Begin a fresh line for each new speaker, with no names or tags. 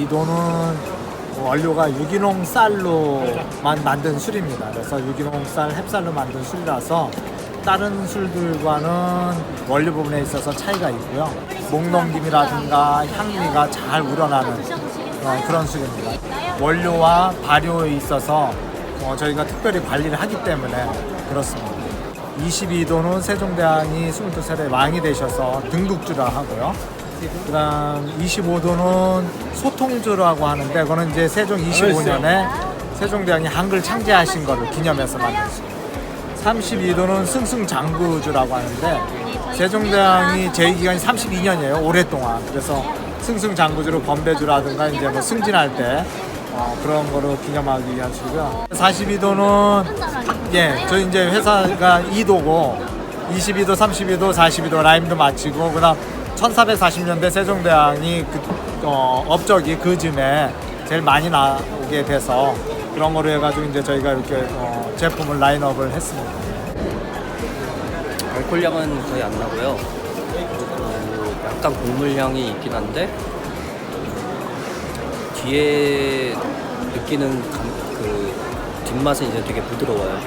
2도는 원료가 유기농 쌀로만 만든 술입니다. 그래서 유기농 쌀, 햅쌀로 만든 술이라서 다른 술들과는 원료 부분에 있어서 차이가 있고요. 목넘김이라든가 향미가 잘 우러나는 어, 그런 술입니다. 원료와 발효에 있어서 어, 저희가 특별히 관리를 하기 때문에 그렇습니다. 22도는 세종대왕이 22세의 왕이 되셔서 등극주라 하고요. 그 다음 25도는 소통주라고 하는데 그거는 이제 세종 25년에 세종대왕이 한글 창제하신 거를 기념해서 만든 술. 32도는 승승장구주라고 하는데 세종대왕이 제2기간이 32년이에요 오랫동안. 그래서 승승장구주로 건배주라든가 이제 뭐 승진할 때 어, 그런 거로 기념하기 위한 술이고요. 42도는 예 저희 이제 회사가 2도고 22도 32도 42도 라임도 마치고 그 다음 1440년대 세종대왕이 그, 어, 업적이 그 즈음에 제일 많이 나오게 돼서 그런 거로 해가지고 이제 저희가 이렇게 어, 제품을 라인업을 했습니다.
알코올향은 거의 안 나고요. 그리고 약간 곡물 향이 있긴 한데 뒤에 느끼는 감, 그 뒷맛은 이제 되게 부드러워요.